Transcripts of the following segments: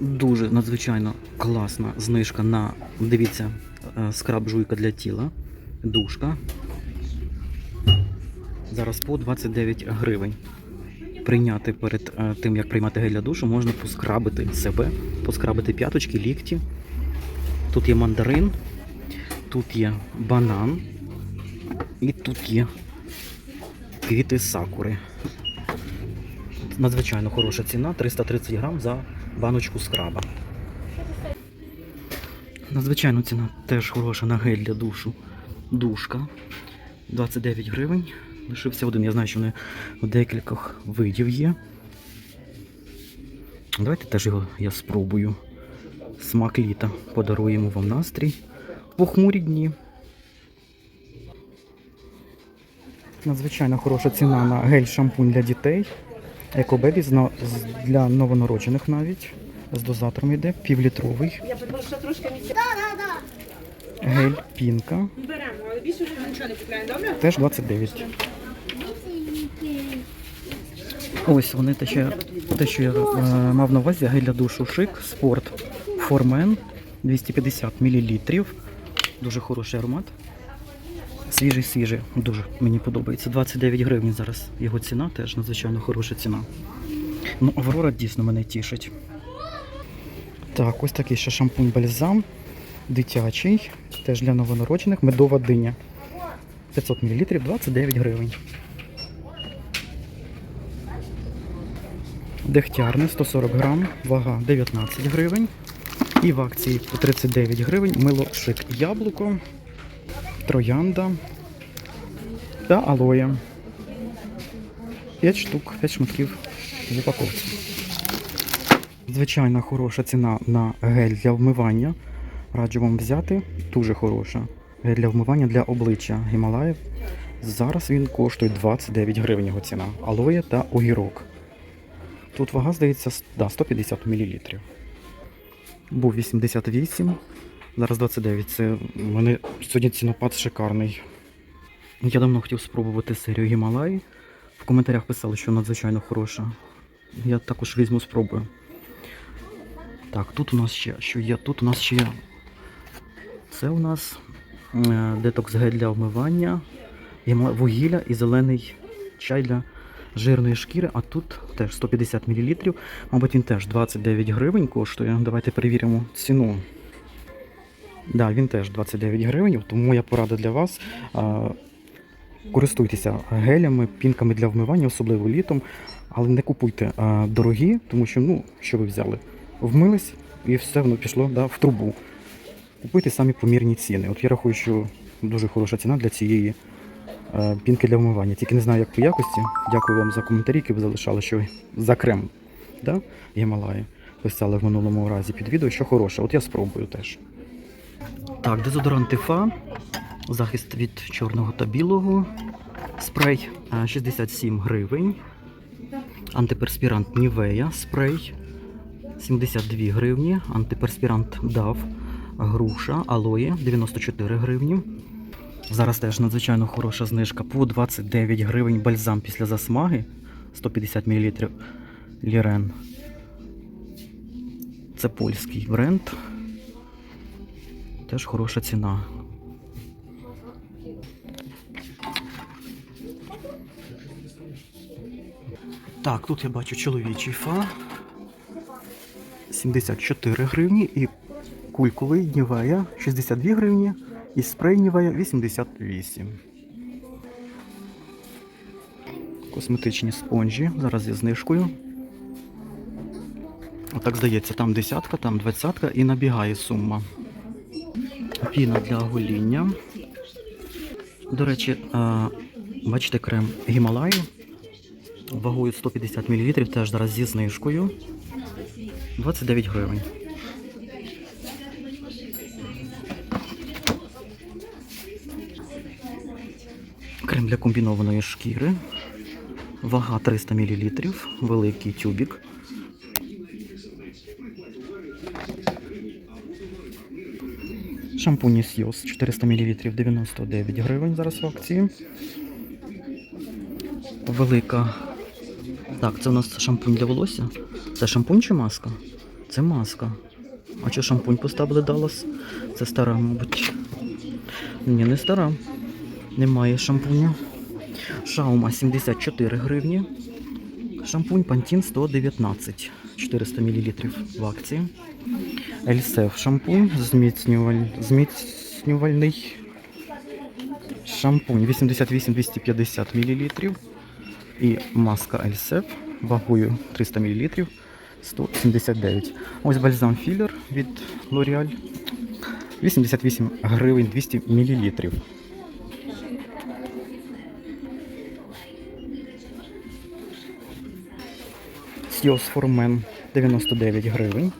дуже надзвичайно класна знижка на, дивіться, е, скраб жуйка для тіла, душка. Зараз по 29 гривень. Прийняти перед е, тим, як приймати гель для душу, можна поскрабити себе, поскрабити п'яточки, лікті. Тут є мандарин, тут є банан і тут є квіти сакури. Надзвичайно хороша ціна 330 грам за баночку скраба. Надзвичайно ціна теж хороша на гель для душу. Душка 29 гривень. Лишився один. Я знаю, що вони у декількох видів є. Давайте теж його я спробую. Смак літа. Подаруємо вам настрій. Похмурі дні. Надзвичайно хороша ціна на гель-шампунь для дітей. Екобебі для новонароджених навіть. З дозатором йде, півлітровий. Я просто трошки не Гель пінка. беремо, але більше вже нічого не купляємо, добре? Теж 29. Ось вони те, що, те, що я е, мав на увазі, гель для душу шик, спорт Формен 250 мл. Дуже хороший аромат. Свіжий, свіжий, дуже мені подобається. 29 гривень зараз його ціна, теж надзвичайно хороша ціна. Ну, Аврора дійсно мене тішить. Так, ось такий ще шампунь бальзам. Дитячий, теж для новонароджених, медова диня. 500 мл 29 гривень. Дегтярне 140 грам, вага 19 гривень. І в акції по 39 гривень мило шик яблуко, троянда та алоє. 5 штук, 5 шматків в упаковці. Звичайно, хороша ціна на гель для вмивання. Раджу вам взяти. Дуже хороша. Гель для вмивання для обличчя Гімалаїв. Зараз він коштує 29 гривень його ціна. Алоє та огірок. Тут вага, здається, да, 150 мл. Був 88, зараз 29. Це в мене сьогодні цінопад шикарний. Я давно хотів спробувати серію Гімалаї. В коментарях писали, що надзвичайно хороша. Я також візьму спробую. Так, тут у нас ще що є? Тут у нас ще є. Це у нас е, детокс гель для вмивання, вугілля і зелений чай для жирної шкіри, а тут теж 150 мл. Мабуть, він теж 29 гривень коштує. Давайте перевіримо ціну. Да, він теж 29 гривень, тому моя порада для вас. Користуйтеся гелями, пінками для вмивання, особливо літом, але не купуйте дорогі, тому що, ну, що ви взяли? Вмились і все воно пішло да, в трубу. Купуйте самі помірні ціни. От я рахую, що дуже хороша ціна для цієї е, пінки для вмивання. Тільки не знаю, як по якості. Дякую вам за коментарі, які ви залишали, що за крем да? Гімалаї писали в минулому разі під відео, що хороше. От я спробую теж. Так, дезодорант Тифа, захист від чорного та білого. Спрей е, 67 гривень. Антиперспірант Нівея спрей 72 гривні. Антиперспірант DAV груша, алоє 94 гривні. Зараз теж надзвичайно хороша знижка по 29 гривень бальзам після засмаги 150 мл Лірен. Це польський бренд. Теж хороша ціна. Так, тут я бачу чоловічий фа. 74 гривні і кульковий Нівея 62 гривні і спрей Нівея 88. Косметичні спонжі. Зараз зі знижкою. Отак здається, там десятка, там двадцятка і набігає сума. Піна для гоління. До речі, а, бачите крем Гімалаю. Вагою 150 мл, теж зараз зі знижкою. 29 гривень. Крем для комбінованої шкіри. Вага 300 мл, великий тюбік. Шампунь Сйоз 400 мл 99 гривень зараз в акції. Велика. Так, це у нас шампунь для волосся. Це шампунь чи маска? Це маска. А що шампунь поставили Даллас? Це стара, мабуть. Ні, не стара. Немає шампуня. Шаума 74 гривні. Шампунь Пантін 119. 400 мл в акції. Ельсев шампунь зміцнюваль... зміцнювальний. Шампунь 88-250 мл. І маска Ельсев вагою 300 мл 179. Ось бальзам філер від L'Oreal 88 гривень 200 мл. Сйоз Формен 99 гривень.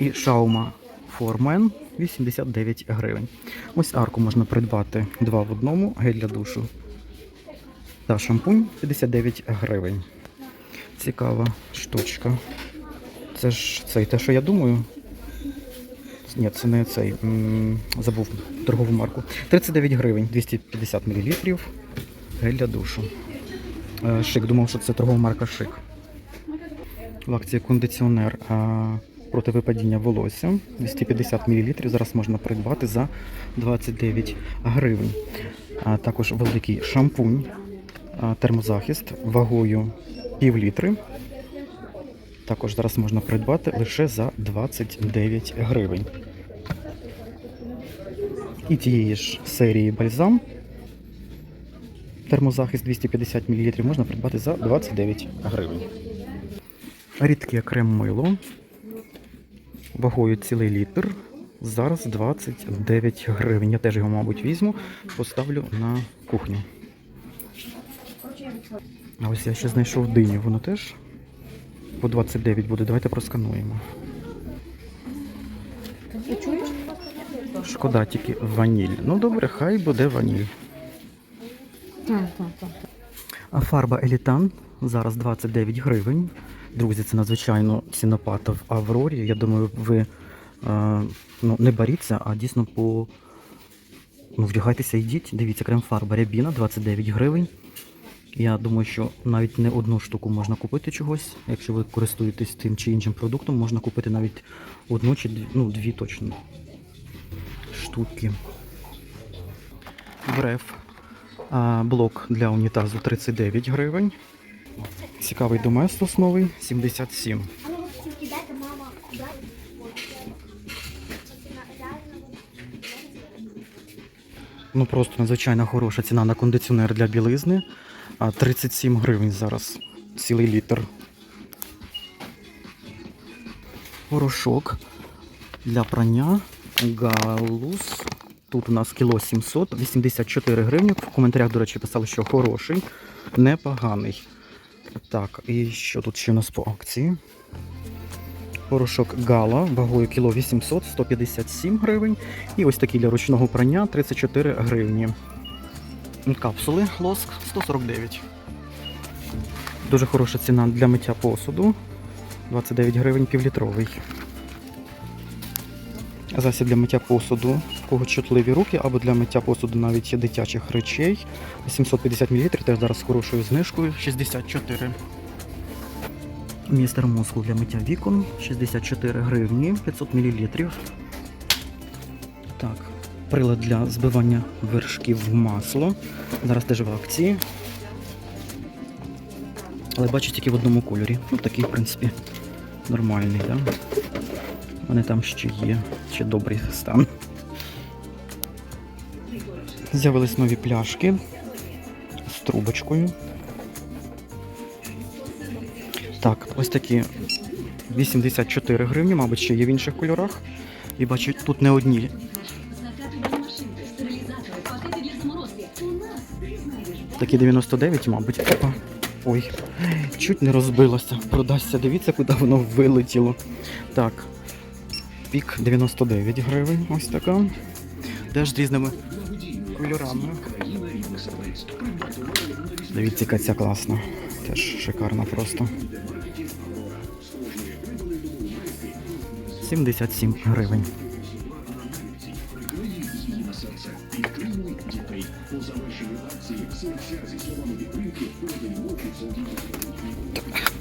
І Шаума Формен 89 гривень. Ось арку можна придбати два в одному, гель для душу та шампунь 59 гривень. Цікава штучка. Це ж цей, те, що я думаю. Ні, це не цей. Забув торгову марку. 39 гривень, 250 мл. Гель для душу. Е, Шик, думав, що це торгова марка Шик. В акції кондиціонер проти випадіння волосся 250 мл. Зараз можна придбати за 29 гривень. А також великий шампунь, термозахист вагою пів літри. Також зараз можна придбати лише за 29 гривень. І тієї ж серії бальзам. Термозахист 250 мл можна придбати за 29 гривень. Рідке крем мило вагою цілий літр. Зараз 29 гривень. Я теж його, мабуть, візьму, поставлю на кухню. А ось я ще знайшов диню. Воно теж по 29 буде. Давайте проскануємо. Шкода тільки ваніль. Ну добре, хай буде ваніль. А фарба Елітан зараз 29 гривень. Друзі, це надзвичайно цінопад в Аврорі. Я думаю, ви е, ну, не боріться, а дійсно по. Ну, вдягайтеся, йдіть. Дивіться, крем-фарба Рябіна 29 гривень. Я думаю, що навіть не одну штуку можна купити чогось. Якщо ви користуєтесь тим чи іншим продуктом, можна купити навіть одну чи дві, ну, дві точно штуки. Бреф. А, блок для унітазу 39 гривень. Цікавий доместос новий 77. Ну вот тільки дайте, мама, дай. Ну просто надзвичайно хороша ціна на кондиціонер для білизни. 37 гривень зараз. Цілий літр. Порошок для прання. Галус. Тут у нас кіло 700, 84 гривні. В коментарях, до речі, писали, що хороший, непоганий. Так, і що тут ще у нас по акції? Порошок Гала вагою кіло 800, 157 гривень. І ось такий для ручного прання 34 гривні. Капсули лоск 149. Дуже хороша ціна для миття посуду. 29 гривень півлітровий. Засіб для миття посуду, в кого чутливі руки, або для миття посуду навіть дитячих речей. 750 мл, теж зараз з хорошою знижкою 64. Містер мускул для миття вікон 64 гривні 500 мл. Так, прилад для збивання вершків в масло. Зараз теж в акції. Але бачу тільки в одному кольорі. Ну такий, в принципі, нормальний, так? Да? Вони там ще є, ще добрий стан. З'явились нові пляшки з трубочкою. Так, ось такі 84 гривні, мабуть, ще є в інших кольорах. І бачу, тут не одні. Накапливать машинки, стерилизаторы, пакеты для заморозки. У нас ты знаешь. Такі 99, мабуть. Опа. Ой, чуть не розбилося. Продасться. Дивіться, куди воно вилетіло. Так. Пік 99 гривень. Ось така. Теж з різними кольорами. Дивіться, яка ця класна. Теж шикарна просто. 77 гривень.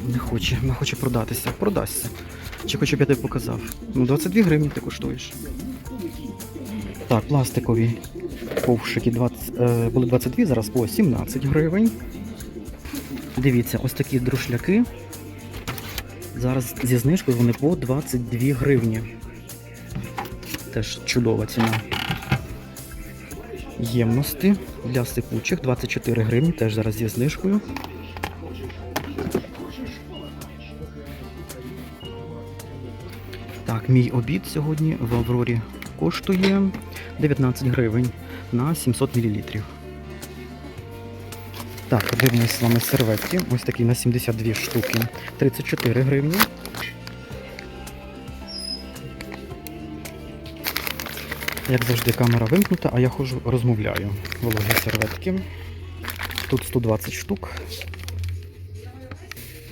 Не хоче, не хоче продатися. Продасться. Чи хоч б я тобі показав? Ну, 22 гривні ти коштуєш. Так, пластикові ковшики 20, е, були 22, зараз по 17 гривень. Дивіться, ось такі друшляки. Зараз зі знижкою вони по 22 гривні. Теж чудова ціна. Ємності для сипучих 24 гривні, теж зараз зі знижкою. Так, мій обід сьогодні в Аврорі коштує 19 гривень на 700 мл. Так, подивимось з вами серветки. Ось такі на 72 штуки. 34 гривні. Як завжди, камера вимкнута, а я ходжу розмовляю. Вологі серветки. Тут 120 штук.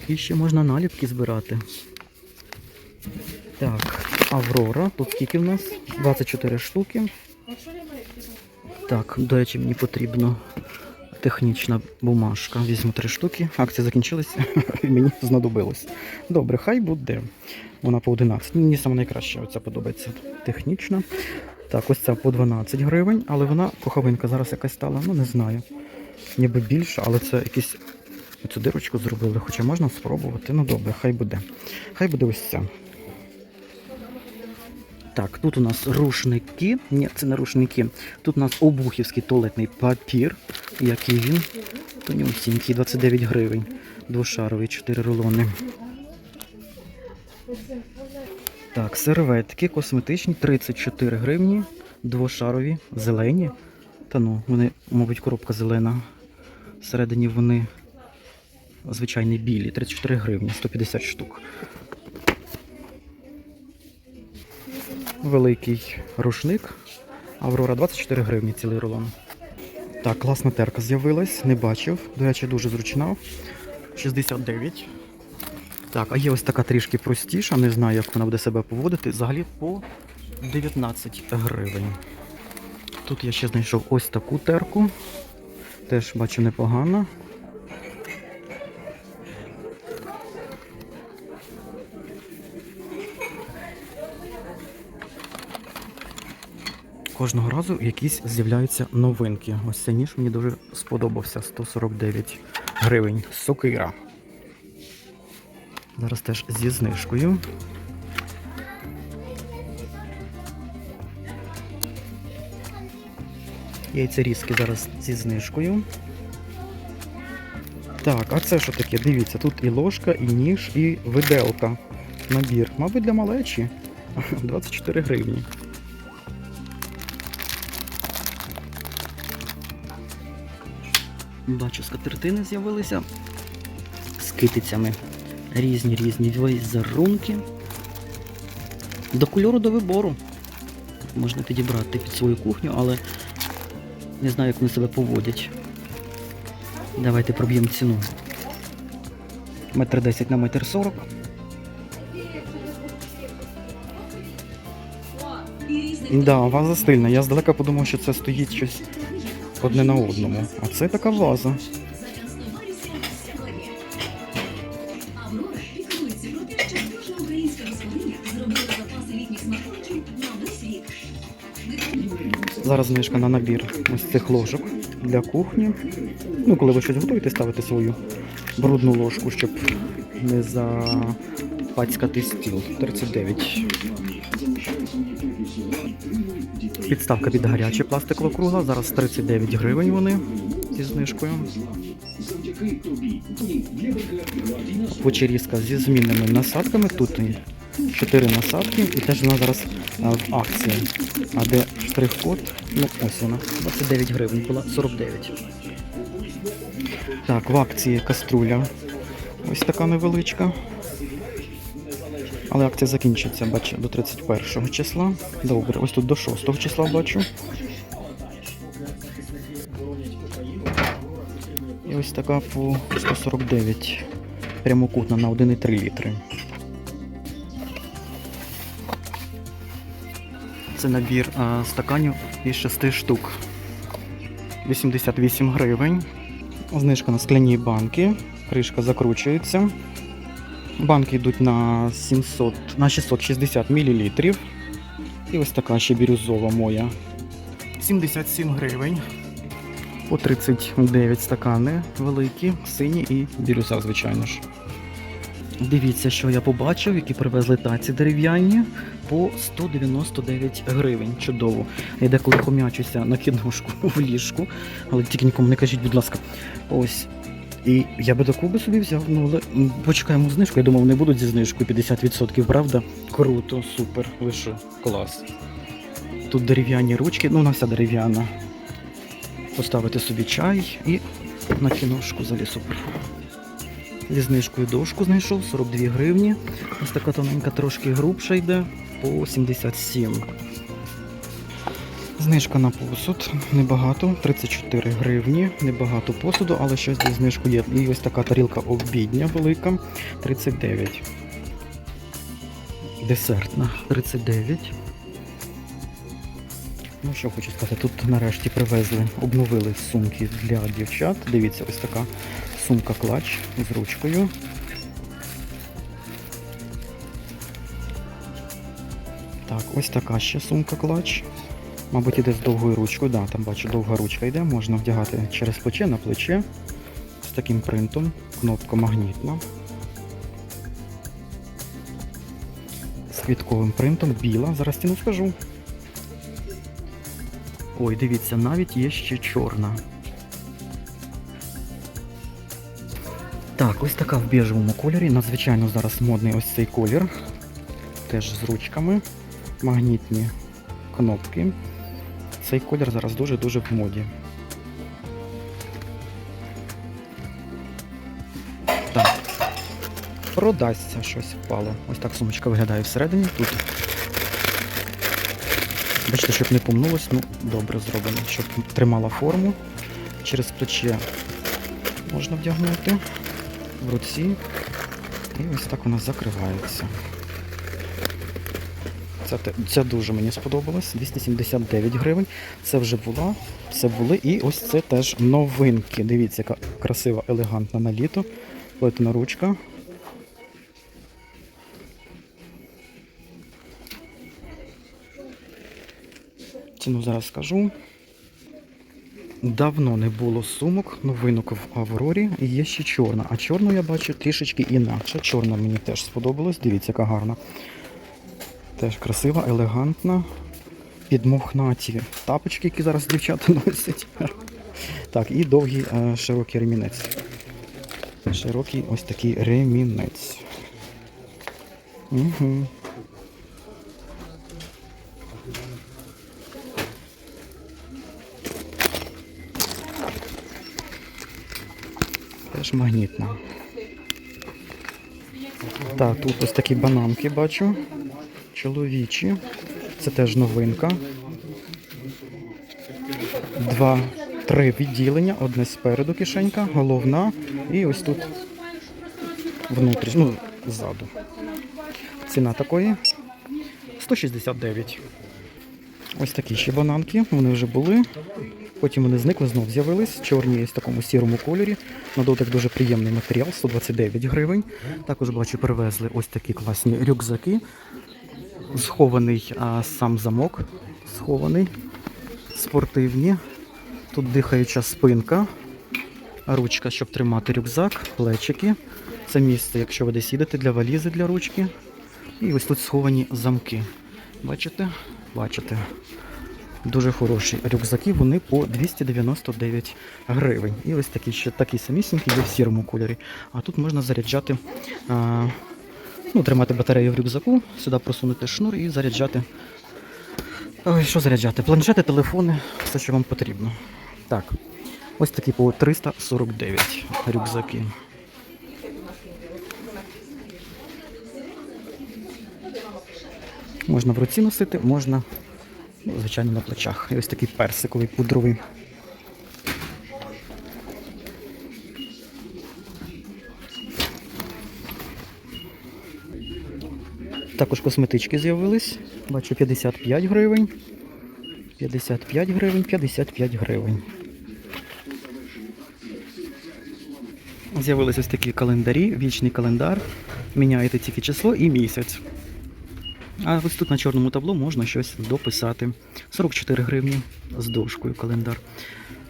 І ще можна наліпки збирати. Так, Аврора. Тут скільки в нас? 24 штуки. Так, до речі, мені потрібно технічна бумажка. Візьму три штуки. Акція закінчилася і мені знадобилось. Добре, хай буде. Вона по 11. Мені саме найкраще оця подобається. Технічна. Так, ось ця по 12 гривень, але вона коховинка зараз якась стала, ну не знаю. Ніби більше, але це якісь цю дирочку зробили, хоча можна спробувати. Ну добре, хай буде. Хай буде ось ця. Так, тут у нас рушники. Ні, це не рушники. Тут у нас обухівський туалетний папір. Який він? Тонюсінький, 29 гривень. Двошаровий, 4 рулони. Так, серветки косметичні, 34 гривні. Двошарові, зелені. Та ну, вони, мабуть, коробка зелена. Всередині вони звичайні білі, 34 гривні, 150 штук. Великий рушник. Аврора 24 гривні цілий рулон. Так, класна терка з'явилась, не бачив. До речі, дуже зручна. 69. Так, а є ось така трішки простіша, не знаю, як вона буде себе поводити. Взагалі по 19 гривень. Тут я ще знайшов ось таку терку. Теж бачу непогано. Кожного разу якісь з'являються новинки. Ось цей ніж мені дуже сподобався. 149 гривень. Сокира. Зараз теж зі знижкою. Яйцерізки зараз зі знижкою. Так, а це що таке? Дивіться, тут і ложка, і ніж, і виделка. Набір. Мабуть, для малечі. 24 гривні. Бачу, скатертини з'явилися з китицями. Різні різні візерунки. До кольору до вибору. Можна підібрати під свою кухню, але не знаю, як вони себе поводять. Давайте проб'ємо ціну. Метр 10 на метр 40. І різних Да, ваза стильна. Я здалека подумав, що це стоїть щось одне на одному. А це така ваза. Зараз знижка на набір ось цих ложок для кухні. Ну, коли ви щось готуєте, ставите свою брудну ложку, щоб не запацькати стіл. 39. Підставка під гаряче пластикова кругла. Зараз 39 гривень вони зі знижкою. Почерізка зі змінними насадками. Тут 4 насадки і теж вона зараз в акції. А де штрих-код? Ну, ось вона. 29 гривень була 49. Так, в акції каструля. Ось така невеличка. Але акція закінчиться, бачу, до 31 числа. Добре, ось тут до 6 числа бачу. І ось така по 149. Прямокутна на 1,3 літри. Це набір а, стаканів із 6 штук. 88 гривень. Знижка на скляні банки. Кришка закручується. Банки йдуть на 700, на 660 мл. І ось така ще бірюзова моя. 77 гривень. По 39 стакани великі, сині і бірюза, звичайно ж. Дивіться, що я побачив, які привезли таці дерев'яні по 199 гривень. Чудово. Я деколи пом'ячуся на кіношку в ліжку, але тільки нікому не кажіть, будь ласка. Ось. І я би таку би собі взяв, ну але почекаємо знижку. Я думав, вони будуть зі знижкою 50%, правда? Круто, супер, що, клас. Тут дерев'яні ручки, ну вона вся дерев'яна. Поставити собі чай і на кіношку взагалі супер. Зі знижкою дошку знайшов 42 гривні. Ось така тоненька трошки грубша йде по 77. Знижка на посуд небагато, 34 гривні, небагато посуду, але щось зі знижку є. І ось така тарілка обідня велика, 39. Десертна 39. Ну що хочу сказати, тут нарешті привезли, обновили сумки для дівчат. Дивіться, ось така сумка клач з ручкою. Так, ось така ще сумка клач. Мабуть, іде з довгою ручкою. Да, там бачу, довга ручка йде, можна вдягати через плече на плече з таким принтом. Кнопка магнітна. З квітковим принтом, біла. Зараз ціну скажу. Ой, дивіться, навіть є ще чорна. Так, ось така в біжевому кольорі. Надзвичайно зараз модний ось цей колір. Теж з ручками. Магнітні кнопки. Цей колір зараз дуже-дуже в моді. Так. Продасться щось впало. Ось так сумочка виглядає всередині. Тут. Бачите, щоб не помнулось, ну добре зроблено, щоб тримала форму. Через плече можна вдягнути в руці. І ось так вона закривається. Те- це дуже мені сподобалось. 279 гривень. Це вже була, це були. І ось це теж новинки. Дивіться, яка красива, елегантна на літо. Плетена ручка. Ціну зараз скажу. Давно не було сумок, новинок в Аврорі. І є ще чорна. А чорну я бачу трішечки інакше. Чорна мені теж сподобалась. Дивіться, яка гарна. Теж красива, елегантна. Підмохнаті тапочки, які зараз дівчата носять. Так, і довгий е, широкий ремінець. Широкий ось такий ремінець. Угу. Теж магнітна. Так, тут ось такі бананки бачу. Чоловічі. Це теж новинка. Два, три відділення. Одне спереду кишенька, головна. І ось тут внутрішньо, ну, ззаду. Ціна такої 169. Ось такі ще бананки. Вони вже були. Потім вони зникли, знов з'явились. Чорні в такому сірому кольорі. На дотик дуже приємний матеріал, 129 гривень. Також бачу, привезли ось такі класні рюкзаки. Схований а, сам замок. Схований. Спортивні. Тут дихаюча спинка. Ручка, щоб тримати рюкзак, плечики. Це місце, якщо ви десь їдете, для валізи для ручки. І ось тут сховані замки. Бачите? Бачите. Дуже хороші рюкзаки, вони по 299 гривень. І ось такі ще такі самісінькі є в сірому кольорі. А тут можна заряджати, а, ну, тримати батарею в рюкзаку, сюди просунути шнур і заряджати. Ой, що заряджати? Планшети, телефони, все, що вам потрібно. Так, ось такі по 349 рюкзаки. Можна в руці носити, можна, ну, звичайно, на плечах. І ось такий персиковий пудровий. Також косметички з'явились. Бачу 55 гривень. 55 гривень, 55 гривень. З'явились ось такі календарі, вічний календар. Міняєте тільки число і місяць. А ось тут на чорному табло можна щось дописати. 44 гривні з дошкою календар.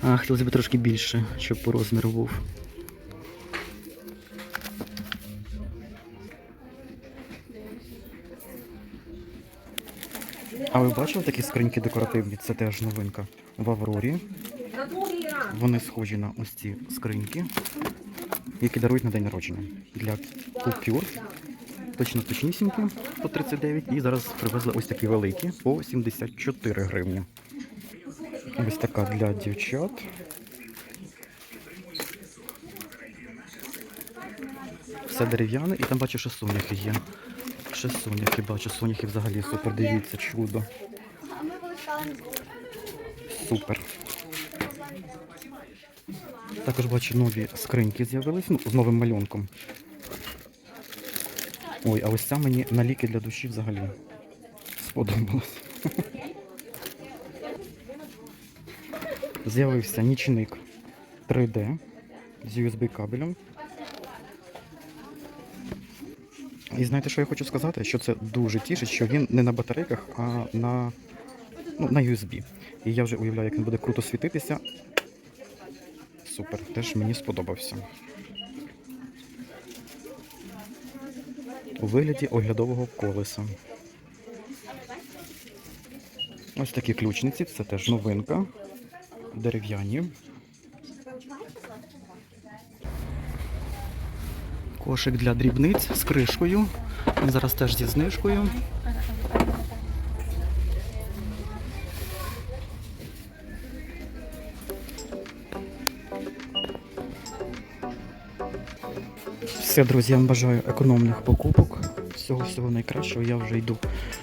А, хотілося б трошки більше, щоб по розміру був. А ви бачили такі скриньки декоративні? Це теж новинка. В Аврорі. Вони схожі на ось ці скриньки, які дарують на день народження. Для купюр. Точно точнісінькі по 39. І зараз привезли ось такі великі по 74 гривні. Ось така для дівчат. Все дерев'яне, і там бачу, що соняхи є. Ще соняхи бачу, соняхи взагалі супер. Дивіться, чудо. Супер. Також бачу нові скриньки з'явились ну, з новим малюнком. Ой, а ось ця мені на ліки для душі взагалі сподобалось. З'явився нічник 3D з USB кабелем. І знаєте, що я хочу сказати? Що це дуже тішить, що він не на батарейках, а на, ну, на USB. І я вже уявляю, як він буде круто світитися. Супер, теж мені сподобався. У вигляді оглядового колеса. Ось такі ключниці, це теж новинка. Дерев'яні. Кошик для дрібниць з кришкою. Він зараз теж зі знижкою. Все, друзі, я вам бажаю економних покупок. Всього всього найкращого. Я вже йду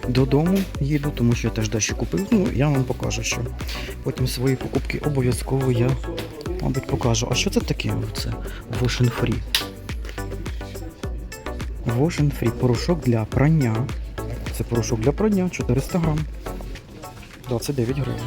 додому, їду, тому що я теж дещо купив. Ну, я вам покажу, що потім свої покупки обов'язково я, мабуть, покажу. А що це таке? Це Wash Free. Wash Free. Порошок для прання. Це порошок для прання 400 грам. 29 гривень.